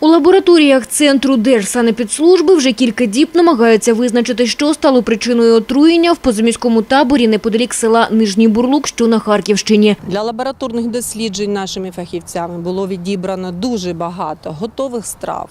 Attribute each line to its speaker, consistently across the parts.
Speaker 1: У лабораторіях Центру Держсанепідслужби вже кілька діб намагаються визначити, що стало причиною отруєння в позаміському таборі неподалік села Нижній Бурлук, що на Харківщині.
Speaker 2: Для лабораторних досліджень нашими фахівцями було відібрано дуже багато готових страв,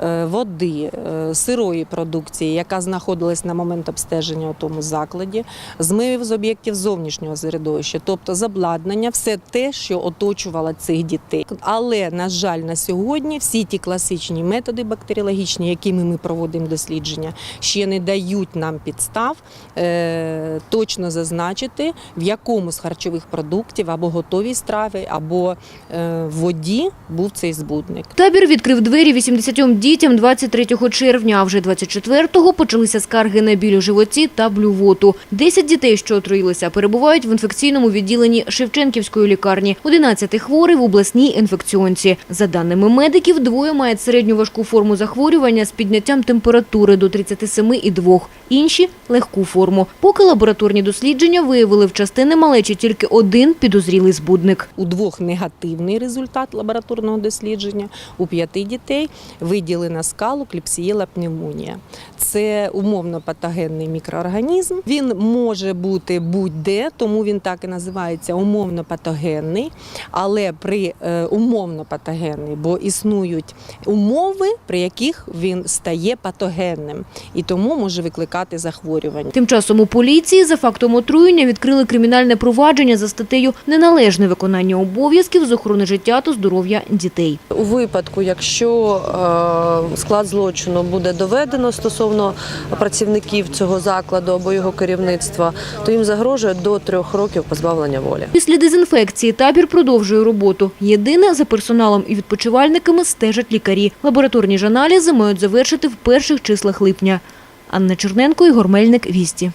Speaker 2: е, води, е, сирої продукції, яка знаходилась на момент обстеження у тому закладі, змивів з об'єктів зовнішнього середовища, тобто з обладнання, все те, що оточувало цих дітей. Але на жаль, на сьогодні всі ті класичні методи бактеріологічні, якими ми проводимо дослідження, ще не дають нам підстав е, точно зазначити, в якому з харчових продуктів або готовій страві, або е, в воді був цей збудник.
Speaker 1: Табір відкрив двері 80 дітям 23 червня, а вже 24-го почалися скарги на біль у животі та блювоту. 10 дітей, що отруїлися, перебувають в інфекційному відділенні Шевченківської лікарні. 11 хворий в обласній інфекціонці. За даними медиків, двоє мають середню важку форму захворювання з підняттям температури до 37,2. Інші – легку форму. Поки лабораторні дослідження виявили в частини малечі тільки один підозрілий збудник.
Speaker 2: У двох негативний результат лабораторного дослідження, у п'яти дітей виділена скалу кліпсієла пневмонія. Це умовно патогенний мікроорганізм. Він може бути будь-де, тому він так і називається умовно патогенний. Але при е, умовно патогенний, бо існують умови, при яких він стає патогенним і тому може викликати захворювання.
Speaker 1: Тим часом у поліції за фактом отруєння відкрили кримінальне провадження за статтею «Неналежне виконання обов'язків з охорони життя та здоров'я дітей».
Speaker 3: У випадку, якщо е, склад злочину буде доведено стосовно працівників цього закладу або його керівництва, то їм загрожує до трьох років позбавлення волі.
Speaker 1: Після дезінфекції табір продовжує роботу. Єдине, за персоналом і відпочивальниками стежать лікарі. Лабораторні ж аналізи мають завершити в перших числах липня. Анна Черненко, Ігор Мельник, Вісті.